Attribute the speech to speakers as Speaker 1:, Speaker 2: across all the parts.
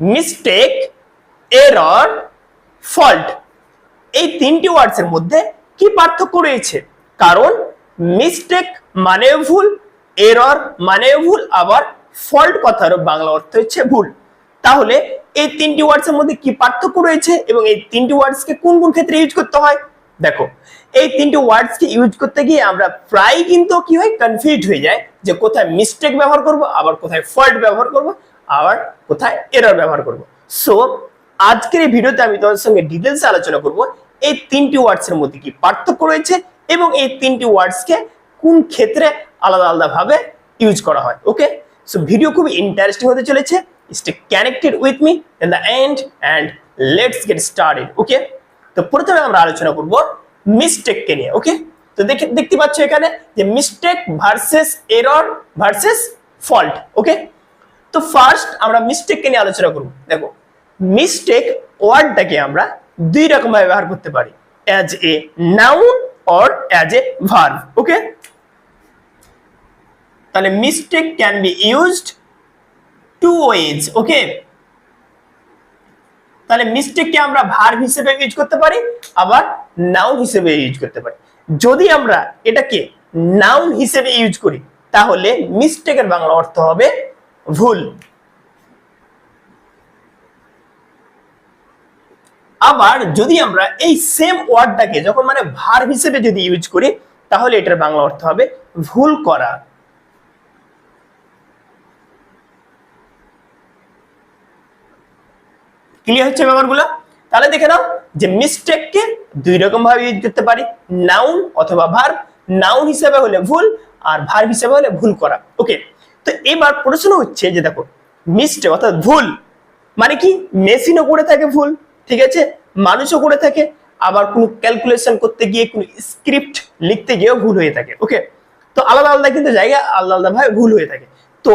Speaker 1: Mistake error fault এই তিনটি ওয়ার্ডস এর মধ্যে কি পার্থক্য রয়েছে? কারণ মিস্টেক মানে ভুল এরর মানে ভুল, আবার ফল্ট কথার বাংলা অর্থ হচ্ছে ভুল। তাহলে এই তিনটি ওয়ার্ডস এর মধ্যে কি পার্থক্য রয়েছে এবং এই তিনটি ওয়ার্ডস কে কোন কোন ক্ষেত্রে ইউজ করতে হয়? দেখো, এই তিনটি ওয়ার্ডস কে ইউজ করতে গিয়ে আমরা প্রায় কিন্তু কি হয় কনফিউজ হয়ে যায় যে কোথায় মিস্টেক ব্যবহার করব, আবার কোথায় ফল্ট ব্যবহার করব। আবার কোথায় এরর ব্যবহার করব। সো আজকের এই ভিডিওতে আমি তোমাদের সঙ্গে ডিটেলস আলোচনা করব, এই তিনটি ওয়ার্ডস এর মধ্যে কি পার্থক্য রয়েছে এবং এই তিনটি ওয়ার্ডস কে কোন ক্ষেত্রে আলাদা আলাদা ভাবে ইউজ করা হয় ওকে সো ভিডিও খুব ইন্টারেস্টিং হতে চলেছে। Stay connected with me in the end and let's get started okay তো প্রথমে আমরা আলোচনা করব মিস্টেককে নিয়ে ওকে তো দেখে, দেখতে পাচ্ছ এখানে যে mistake versus error versus fault okay তো ফার্স্ট আমরা মিস্টেককে নিয়ে আলোচনা করব। দেখো মিস্টেক ওয়ার্ডটাকে আমরা দুই রকম ভাবে ব্যবহার করতে পারি। As a noun or as a verb okay তাহলে mistake can be used two ways okay তাহলে মিস্টেককে আমরা ভার্ব হিসেবে ইউজ করতে পারি, আবার নাউন হিসেবে ইউজ করতে পারি। যদি আমরা এটাকে নাউন হিসেবে ইউজ করি, তাহলে মিস্টেকের বাংলা অর্থ হবে ভুল। আবার যদি আমরা এই সেম ওয়ার্ডটাকে যখন মানে ভার্ব হিসেবে যদি ইউজ করি, তাহলে এটার বাংলা অর্থ হবে ভুল করা। ক্লিয়ার হচ্ছে ব্যাপারগুলো? তাহলে দেখে নাও যে মিস্টেককে দুই রকম ভাবে ইউজ করতে পারি নাউন অথবা ভার নাউন হিসেবে হলে ভুল, আর ভার হিসেবে হলে ভুল করা। ওকে তো এবার প্রশ্ন হচ্ছে যে দেখো মিস্টেক অর্থাৎ ভুল মানে কি? মেশিনও করে থাকে ভুল, ঠিক আছে? মানুষও করে থাকে, আবার কোনো ক্যালকুলেশন করতে গিয়ে কোনো স্ক্রিপ্ট লিখতে গিয়েও ভুল হয়ে থাকে ওকে তো আলাদা আলাদা কিন্তু জায়গায় আলাদা আলাদা ভাবে ভুল হয়ে থাকে। তো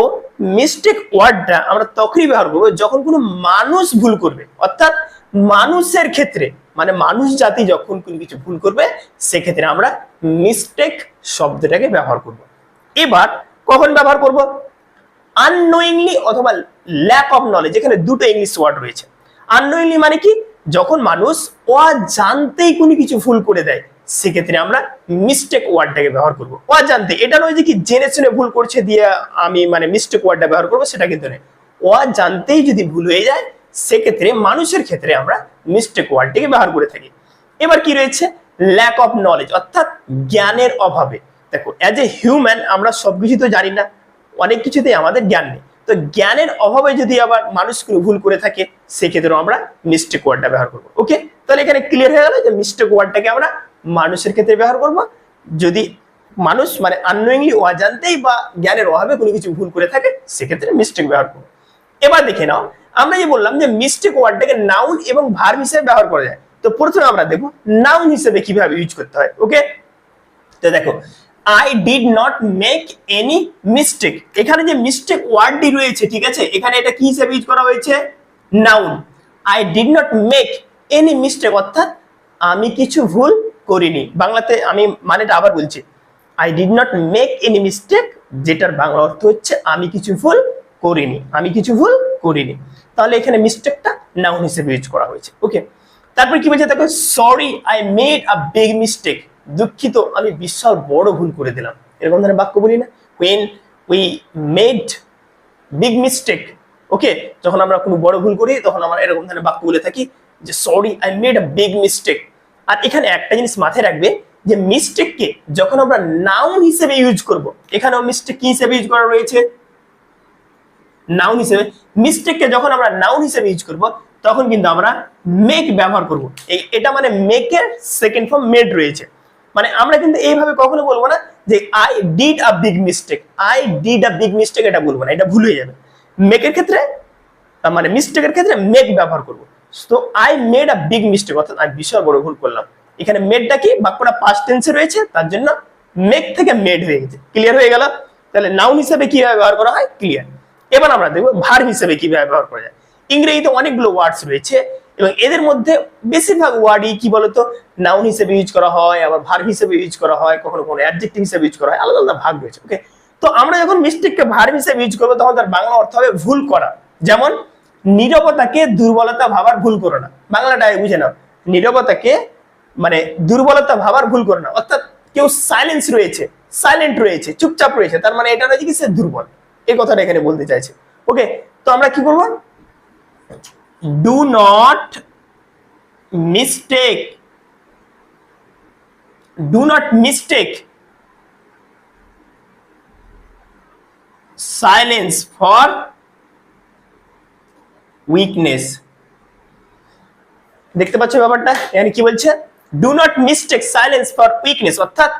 Speaker 1: মিস্টেক ওয়ার্ডটা আমরা তখনই ব্যবহার করব যখন কোনো মানুষ ভুল করবে, অর্থাৎ মানুষের ক্ষেত্রে মানে মানুষ জাতি যখন কোনো কিছু ভুল করবে, সেক্ষেত্রে আমরা মিস্টেক শব্দটাকে ব্যবহার করব। এবার কখন ব্যবহার করব? আননোয়িংলি অথবা ল্যাক অফ নলেজ এখানে দুটো ইংলিশ ওয়ার্ড রয়েছে। আননোয়িংলি মানে কি? যখন মানুষ ও জানতেই কোনো কিছু ভুল করে দেয়, সেক্ষেত্রে আমরা মিস্টেক ওয়ার্ডটাকে ব্যবহার করব। জানতে এটা নয় যে কি জেনে শুনে ভুল করছে দিয়ে আমি মানে মিস্টেক ওয়ার্ডটা ব্যবহার করব, সেটা কিন্তু নয়। জানতেই যদি ভুল হয়ে যায়, সেক্ষেত্রে মানুষের ক্ষেত্রে আমরা মিস্টেক ওয়ার্ডটিকে ব্যবহার করে থাকি। এবার কি রয়েছে? ল্যাক অফ নলেজ অর্থাৎ জ্ঞানের অভাবে। দেখো অ্যাজ এ হিউম্যান আমরা সবকিছু তো জানি না, অনেক কিছুতেই আমাদের জ্ঞান নেই। তো জ্ঞানের অভাবে যদি আবার মানুষ ভুল করে থাকে, সেক্ষেত্রেও আমরা মিস্টেক ওয়ার্ডটা ব্যবহার করব। ওকে তাহলে এখানে ক্লিয়ার হয়ে গেল যে মিস্টেক ওয়ার্ডটাকে আমরা মানুষের ক্ষেত্রে ব্যবহার করব। যদি মানুষ মানে আননোয়িংলি অজান্তেই বা জ্ঞানের অভাবে কোনো কিছু ভুল করে থাকে, সেক্ষেত্রে মিস্টেক ব্যবহার করব। এবার দেখে নাও, আমরা যে বললাম যে মিস্টেক ওয়ার্ডটাকে নাউন এবং ভার্ব হিসেবে ব্যবহার করা যায়। তো প্রথমে আমরা দেখব নাউন হিসেবে কীভাবে ইউজ করতে হয়। ওকে তো দেখো I did not make any mistake এখানে যে মিস্টেক ওয়ার্ডটি রয়েছে, ঠিক আছে? এখানে এটা কি হিসেবে ইউজ করা হয়েছে? Noun I did not make any mistake অর্থাৎ আমি কিছু ভুল করিনি। বাংলাতে আমি মানেটা আবার বলছি। I did not make any mistake যেটার বাংলা অর্থ হচ্ছে আমি কিছু ভুল করিনি। আমি কিছু ভুল করিনি। তাহলে এখানে মিস্টেকটা নাউন হিসেবে ইউজ করা হয়েছে। ওকে তারপর কি বলছে? দেখো sorry I made a big mistake দুঃখিত, আমি বিশাল বড় ভুল করে দিলাম। এরকম ধরনের বাক্য বলি না। When we made big mistake okay যখন আমরা কোনো বড় ভুল করি, তখন আমরা এরকম ধরনের বাক্য বলে থাকি যে sorry I made a big mistake আর এখানে একটা জিনিস মাথায় রাখবে যে মিস্টেককে যখন আমরা নাউন হিসেবে ইউজ করব, এখানেও মিস্টেক কি হিসেবে ইউজ করা রয়েছে? নাউন হিসেবে। মিস্টেককে যখন আমরা নাউন হিসেবে ইউজ করব, তখন কিন্তু আমরা মেক ব্যবহার করব। এটা মানে মেকের সেকেন্ড ফর্ম মেড রয়েছে। মানে আমরা কিন্তু এইভাবে কখনো বলব না যে I did a big mistake I did a big mistake এটা বলব না, এটা ভুল হয়ে যাবে। মেকের ক্ষেত্রে, তার মানে মিস্টেকের ক্ষেত্রে মেক ব্যবহার করব। তো I made a big mistake অর্থাৎ আমি বিশাল বড় ভুল করলাম। এখানে মেডটা কি? বাক্যটা পাস্ট টেন্সে রয়েছে, তার জন্য মেক থেকে মেড হয়ে গেছে। ক্লিয়ার হয়ে গেল? তাহলে নাউন হিসেবে কীভাবে ব্যবহার করা হয়? ক্লিয়ার এবার আমরা দেখব ভার্ব হিসেবে কীভাবে ব্যবহার করা যায়। ইংরেজিতে অনেকগুলো ওয়ার্ডস রয়েছে। এবং এদের মধ্যে বেশিরভাগ ওয়ার্ডই কি বলতো নাউন হিসেবে ইউজ করা হয়, আবার ভার্ব হিসেবে ইউজ করা হয়, কখনো কখনো অ্যাডজেক্টিভ হিসেবে ইউজ করা হয়, আলাদা আলাদা ভাগ রয়েছে ওকে তো আমরা যখন মিস্টেককে ভার্ব হিসেবে ইউজ করব, তখন তার বাংলা অর্থ হবে ভুল করা। যেমন, নীরবতাকে দুর্বলতা ভাবার ভুল করো না। বাংলাটা বুঝে নাও। নীরবতাকে মানে দুর্বলতা ভাবার ভুল করো না। অর্থাৎ কেউ সাইলেন্স রয়েছে সাইলেন্ট রয়েছে, চুপচাপ রয়েছে, তার মানে এটা নয় যে কি সে দুর্বল। এই কথাটা এখানে বলতে চাইছে। ওকে তো আমরা কি করব do not mistake do not mistake silence for weakness দেখতে পাচ্ছ ব্যাপারটা? এখানে কি বলছে? Do not mistake silence for weakness অর্থাৎ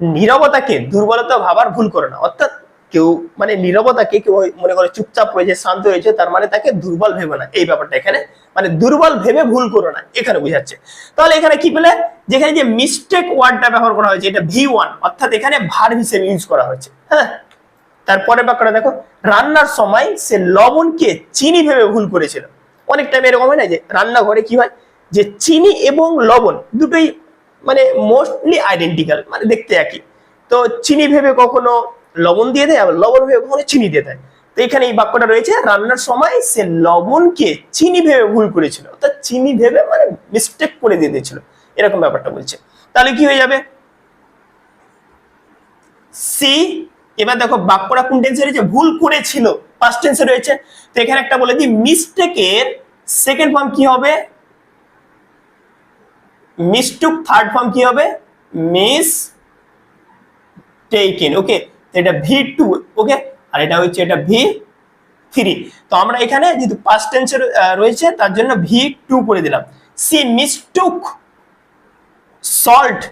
Speaker 1: নীরবতাকে, দুর্বলতা ভাবার ভুল করো না। অর্থাৎ কেউ মানে নীরবতাকে কেউ মনে করে চুপচাপ রয়েছে, শান্ত রয়েছে, তার মানে তাকে দুর্বল ভেবে না। এই ব্যাপারটা এখানে মানে দুর্বল ভেবে ভুল করো না, এখানে বুঝাচ্ছে। তাহলে এখানে কি পেলে? যেখানে যে মিস্টেক ওয়ার্ডটা ব্যবহার করা হয়েছে, এটা ভি ওয়ান অর্থাৎ এখানে ভার হিসেবে ইউজ করা হয়েছে হ্যাঁ? তারপরে বাক্যটা দেখো, রান্নার সময় সে লবণকে চিনি ভেবে ভুল করেছিল। অনেক টাইম এরকম হয় না যে রান্নাঘরে কি হয়? যে চিনি এবং লবণ দুটোই মানে মোস্টলি আইডেন্টিক্যাল মানে দেখতে একই। তো চিনি ভেবে কখনো লবণ দিয়ে দেয়, আবার লবণ ভেবে কখনো চিনি দিয়ে দেয়। তো এখানে এই বাক্যটা রয়েছে, রান্নার সময় সে লবণকে চিনি ভেবে ভুল করেছিল। অর্থাৎ চিনি ভেবে মানে মিস্টেক করে দিয়ে দিয়েছিল। এরকম ব্যাপারটা বলছে। তাহলে কি হয়ে যাবে? সি, এবার দেখো বাক্যটা কোন টেন্সে রয়েছে? ভুল করেছিল। পাস্ট টেন্সে রয়েছে। তো এখানে একটা বলে দিই মিস্টেকের সেকেন্ড ফর্ম কি হবে? মিস্টুক থার্ড ফর্ম কি হবে? মিস টেকেন ওকে এটা ভি টু ওকে আর এটা হচ্ছে এটা ভি থ্রি তো আমরা এখানে যেহেতু পাস্ট টেন্সে রয়েছে, তার জন্য ভি টু করে দিলাম। She mistook salt.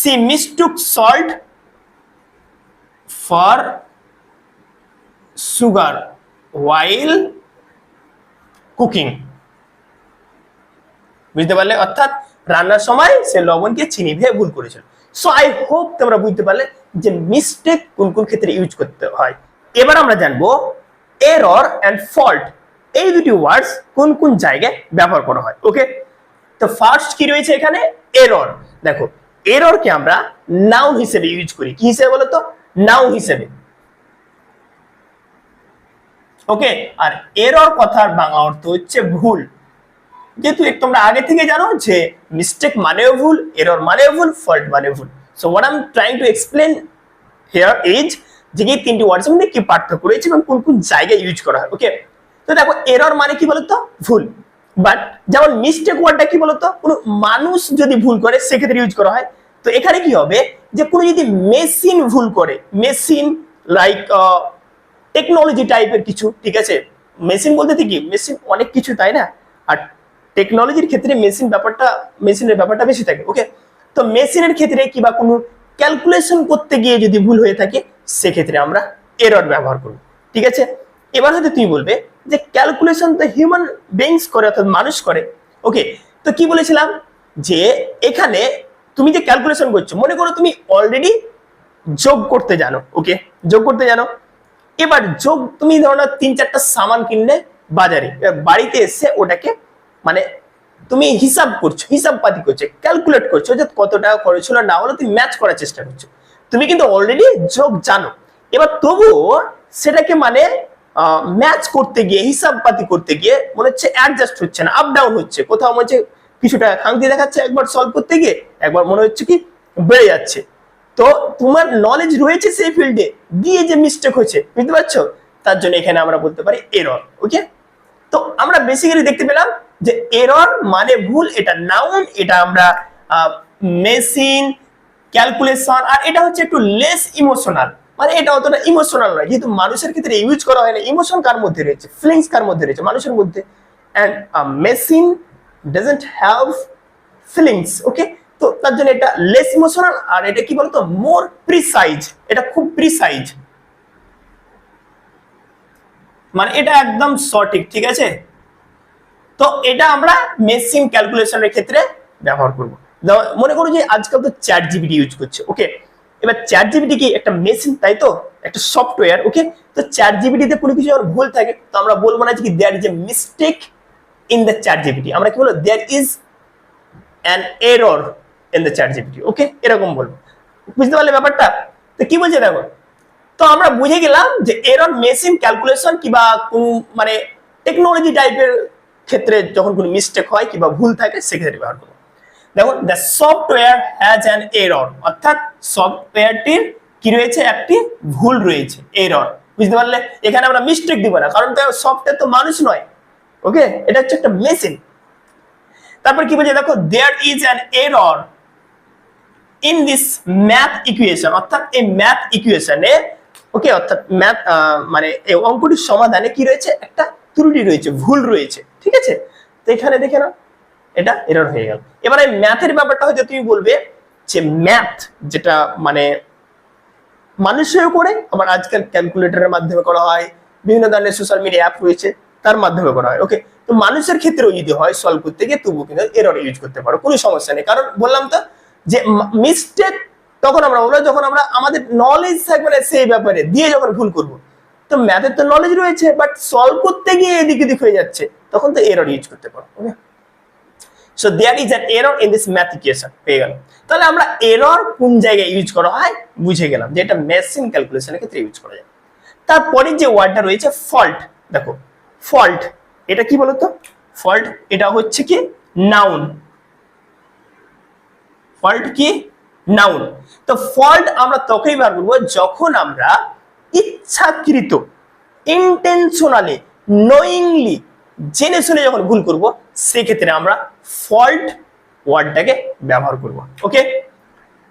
Speaker 1: she mistook salt for sugar while cooking বুঝতে পারলে? অর্থাৎ রান্নার সময় সে লবণকে চিনি ভেবে ভুল করেছিল। সো আই হোপ তোমরা বুঝতে পারলে যে মিস্টেক কোন কোন ক্ষেত্রে ইউজ করতে হয়। এবার আমরা জানব এরর অ্যান্ড ফল্ট এই দুটি ওয়ার্ডস কোন কোন জায়গায় ব্যবহার করা হয় ওকে তো ফার্স্ট কি রয়েছে এখানে? এরর দেখো এররকে আমরা নাউন হিসেবে ইউজ করি। কি হিসেবে বলতো? নাউন হিসেবে। ওকে আর এরর কথার বাংলা অর্থ হচ্ছে ভুল। যেহেতু তোমরা আগে থেকে জানো যে মিস্টেক মানেও ভুল এরর মানেও ভুল ফল্ট মানে ভুল। So what I am trying to explain here is যে এই তিনটি ওয়ার্ডসের মধ্যে কি পার্থক্য রয়েছে এবং কোন কোন জায়গায় ইউজ করা হয় ওকে তো দেখো এরর মানে কি বলতো? ভুল। বাট যেমন মিস্টেক ওয়ার্ডটা কি বলতো? কোনো মানুষ যদি ভুল করে, সেক্ষেত্রে ইউজ করা হয়। তো এখানে কি হবে? যে কোনো যদি মেশিন ভুল করে মেশিন লাইক টেকনোলজি টাইপের কিছু, ঠিক আছে? মেশিন বলতে কি? মেশিন অনেক কিছু, তাই না? আর টেকনোলজির ক্ষেত্রে মেশিন ব্যাপারটা মেশিনের ব্যাপারটা বেশি থাকে ওকে তো মেশিনের ক্ষেত্রে কিবা কোনো ক্যালকুলেশন করতে গিয়ে যদি ভুল হয়ে থাকে, সেক্ষেত্রে আমরা এরর ব্যবহার করব, ঠিক আছে? এবার হয়তো তুমি বলবে যে ক্যালকুলেশন তো হিউম্যান বিংস করে অর্থাৎ মানুষ করে ওকে তো কি বলেছিলাম? যে এখানে তুমি যে ক্যালকুলেশন করছ, মনে করো তুমি অলরেডি যোগ করতে জানো ওকে যোগ করতে জানো। এবার যোগ, তুমি ধরো তিন চারটা সামান কিনলে বাজারে বাড়িতে এসে ওটাকে মানে তুমি হিসাব করছ হিসাব পাতি করছ ক্যালকুলেট করছ যে কত টাকা খরচ হলো, না হলো তুমি ম্যাচ করার চেষ্টা করছ। তুমি কিন্তু অলরেডি যোগ জানো। এবার তবুও সেটাকে মানে ম্যাচ করতে গিয়ে হিসাব পাতি করতে গিয়ে মনে হচ্ছে অ্যাডজাস্ট হচ্ছে না আপ ডাউন হচ্ছে। কোথাও মনে হচ্ছে কিছুটা খাংতি দেখাচ্ছে, একবার সলভ করতে গিয়ে একবার মনে হচ্ছে কি বেড়ে যাচ্ছে। তো তোমার নলেজ রয়েছে সেই ফিল্ডে দিয়ে যে মিস্টেক হচ্ছে, বুঝতে পারছ? তার জন্য এখানে আমরা বলতে পারি এরর ওকে তো আমরা বেসিক্যালি দেখতে পেলাম যে এরর মানে ভুল, এটা নাউন এটা আমরা মেশিন ক্যালকুলেশন আর এটা হচ্ছে একটু লেস ইমোশনাল মানে এটা অতটা ইমোশনাল নয় যেহেতু মানুষের ক্ষেত্রে ইউজ করা হয় না। ইমোশন কার মধ্যে রয়েছে? ফিলিংস কার মধ্যে রয়েছে? মানুষের মধ্যে। And machine doesn't have feelings okay তো তার জন্য এটা লেস ইমোশনাল আর এটা কি বলতো? মোর প্রিসাইজ এটা খুব প্রিসাইজ মানে এটা একদম সঠিক, ঠিক আছে? তো এটা আমরা মেশিন ক্যালকুলেশনের ক্ষেত্রে ব্যবহার করব। মনে করো যে আজকাল তো চ্যাট জিবিটি ইউজ করছে ওকে এবার চ্যাট জিবিটি কি একটা মেশিন তাই তো? একটা সফটওয়্যার ওকে তো চ্যাট জিবিটিতে কোনো কিছু যখন ভুল থাকে, তো আমরা বলব না যে কি there is a mistake in the ChatGPT আমরা কি বলব? There is an error in the ChatGPT okay এরকম বলব। বুঝতে পারলে ব্যাপারটা? তো কি বলছে দেখো? তো আমরা বুঝে গেলাম যে এরর মেশিন ক্যালকুলেশন কিংবা মানে টেকনোলজি টাইপের ক্ষেত্রে যখন কোনো মিস্টেক হয় কিংবা ভুল থাকে, সেক্ষেত্রে ব্যবহার করব। দেখুন the software has an error অর্থাৎ সফটওয়্যারটির কি রয়েছে? একটি ভুল রয়েছে এরর বুঝতে পারলে? এখানে আমরা মিস্টেক দিব না, কারণ সফটওয়্যার তো মানুষ নয়। ওকে এটা হচ্ছে একটা মেশিন তারপর কি বলছে? দেখো there is an error in this math equation অর্থাৎ এই ম্যাথ ইকুয়েশনে ওকে অর্থাৎ ম্যাথ মানে এই অঙ্কটির সমাধানে কি রয়েছে? একটা ত্রুটি রয়েছে, ভুল রয়েছে। ঠিক আছে? তো এখানে দেখে না এটা এরর হয়ে গেল। এবার ম্যাথের ব্যাপারটা হয়তো তুমি বলবে যে ম্যাথ যেটা মানে মানুষেও করে, আবার আজকাল ক্যালকুলেটরের মাধ্যমে করা হয়, বিভিন্ন ধরনের সোশ্যাল মিডিয়া অ্যাপ রয়েছে, তার মাধ্যমে করা হয়। ওকে তো মানুষের ক্ষেত্রেও যদি হয় সলভ করতে গিয়ে তবুও কিন্তু এরর ইউজ করতে পারো, কোনো সমস্যা নেই। কারণ বললাম তো যে মিস্টেক তখন আমরা বলব যখন আমরা আমাদের নলেজ থাকবে না সেই ব্যাপারে, দিয়ে যখন ভুল করব তো ম্যাথের তো নলেজ রয়েছে বাট সলভ করতে গিয়ে এদিক এদিক হয়ে যাচ্ছে। তখন তো এরর ইউজ করতে পারো okay so there is an error in this math equation পেয়ে গেল তাহলে আমরা এরর কোন জায়গায় ইউজ করা হয়? বুঝে গেলাম যে এটা মেশিন ক্যালকুলেশনের ক্ষেত্রে ইউজ করা যায়। তারপরে যে ওয়ার্ডটা রয়েছে ফল্ট দেখো ফল্ট এটা কি বলতো? ফল্ট এটা হচ্ছে কি? নাউন ফল্ট কি? নাউন তো ফল্ট আমরা তখনই বার করব যখন আমরা ইচ্ছাকৃত ইন্টেনশনালি নোয়িংলি জেনে শুনে যখন ভুল করব, সেক্ষেত্রে আমরা ফল্ট ওয়ার্ডটাকে ব্যবহার করব ওকে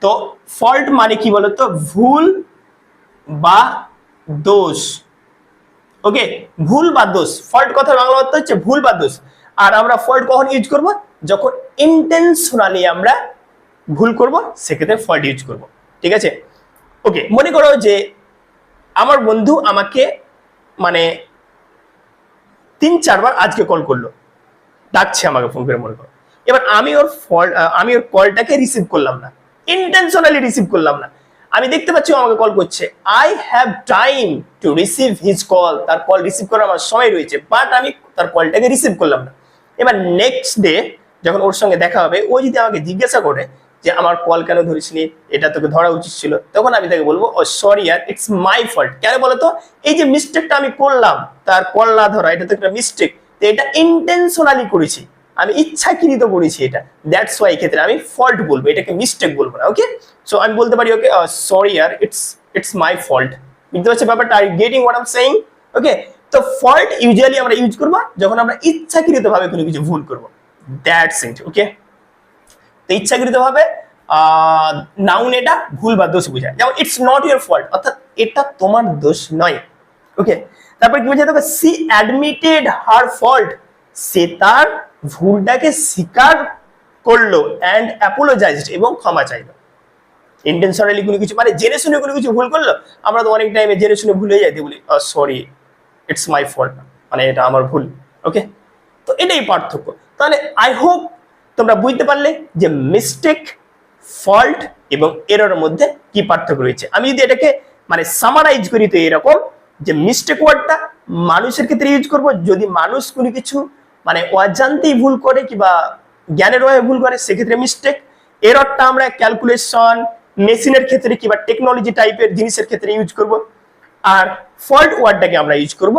Speaker 1: তো ফল্ট মানে কি বলতো? ভুল বা দোষ ওকে ভুল বা দোষ ফল্ট কথার বাংলা অর্থ হচ্ছে ভুল বা দোষ। আর আমরা ফল্ট কখন ইউজ করব? যখন ইন্টেনশনালি আমরা ভুল করব, সেক্ষেত্রে ফল্ট ইউজ করব, ঠিক আছে? ওকে মনে করো যে আমার বন্ধু আমাকে মানে তিন, চারবার আজকে কল করল। ডাকছে আমাকে ফোন করে মনে করো। এবার আমি ওর ফল আমি ওর কলটাকে রিসিভ করলাম না। ইন্টেনশনালি রিসিভ করলাম না। আমি দেখতে পাচ্ছি আমাকে কল করছে। I have time to receive his call তার কল রিসিভ করার আমার সময় রয়েছে বাট আমি তার কলটাকে রিসিভ করলাম না। এবার নেক্সট ডে যখন ওর সঙ্গে দেখা হবে, ও যদি আমাকে জিজ্ঞাসা করে যে আমার কল কেন ধরিসনি? এটা তোকে ধরা উচিত ছিল। তখন আমি তাকে বলব, ও সরি আর ইটস মাই ফল্ট কেন বলতো? এই যে মিস্টেকটা আমি করলাম, তার কল না ধরা, এটা তো একটা মিস্টেক তো এটা ইন্টেনশনালি করেছি। আমি ইচ্ছাকৃত করেছি এটা। দ্যাটস ওয়াই ক্ষেত্রে আমি ফল্ট বলব, এটাকে মিস্টেক বলব না ওকে সো আমি বলতে পারি ওকে সরি আর ইটস ইটস মাই ফল্ট বুঝতে পারছি ব্যাপারটা? Are getting what I'm saying okay তো ফল্ট ইউজুয়ালি আমরা ইউজ করব, যখন আমরা ইচ্ছাকৃত ভাবে কোনো কিছু ভুল করব। দ্যাটস ইট ওকে তো ইচ্ছাকৃত ভাবে নাউন এটা ভুল বা দোষ বোঝায়। যেমন ইটস নট ইউর ফল্ট অর্থাৎ, এটা তোমার দোষ নয়। ওকে তারপর কি বোঝায় দেখো সি অ্যাডমিটেড হার ফল্ট সে তার ভুলটাকে স্বীকার করল অ্যান্ড অ্যাপোলোজাইজড এবং ক্ষমা চাইলো। ইন্টেনশনালি কোনো কিছু মানে জেনে শুনে কোনো কিছু ভুল করল, আমরা তো অনেক টাইমে জেনে শুনে ভুলে যাইতে বলি সরি ইটস মাই ফল্ট মানে এটা আমার ভুল। ওকে তো এটাই পার্থক্য। তাহলে আই হোপ তোমরা বুঝতে পারলে যে মিস্টেক ফল্ট এবং এরর মধ্যে কি পার্থক্য রয়েছে। আমি যদি এটাকে মানে সামারাইজ করি তো এরকম যে মিস্টেক ওয়ার্ডটা মানুষের ক্ষেত্রে ইউজ করব, যদি মানুষ কোনো কিছু মানে অজান্তেই ভুল করে কিংবা জ্ঞানের অভাবে ভুল করে, সেক্ষেত্রে মিস্টেক এররটা আমরা ক্যালকুলেশন মেশিনের ক্ষেত্রে কিংবা টেকনোলজি টাইপের জিনিসের ক্ষেত্রে ইউজ করব। আর ফল্ট ওয়ার্ডটাকে আমরা ইউজ করব,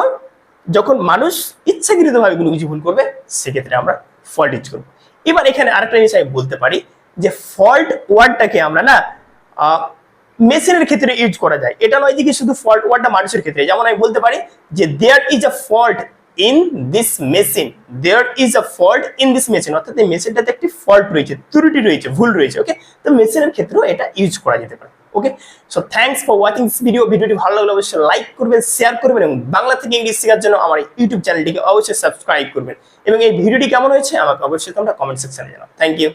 Speaker 1: যখন মানুষ ইচ্ছাকৃতভাবে কোনো কিছু ভুল করবে, সেক্ষেত্রে আমরা ফল্ট ইউজ করব। এবার এখানে আরেকটা জিনিস আমি বলতে পারি, যে ফল্ট ওয়ার্ডটাকে আমরা না মেশিনের ক্ষেত্রে ইউজ করা যায়। এটা নয় যে কি শুধু ফল্ট ওয়ার্ডটা মানুষের ক্ষেত্রে। যেমন আমি বলতে পারি যে there is a fault in this machine there is a fault in this machine অর্থাৎ এই মেশিনটাতে একটি ফল্ট রয়েছে, ত্রুটি রয়েছে, ভুল রয়েছে ওকে তো মেশিনের ক্ষেত্রেও এটা ইউজ করা যেতে পারে okay so thanks for watching this video ভিডিওটি ভালো লাগলে অবশ্যই লাইক করবেন শেয়ার করবেন এবং বাংলা থেকে ইংলিশ শেখার জন্য আমার ইউটিউব চ্যানেলটিকে অবশ্যই সাবস্ক্রাইব করবেন। এবং এই ভিডিওটি কেমন হয়েছে আমাকে অবশ্যই তোমরা কমেন্ট সেকশনে জানাও। Thank you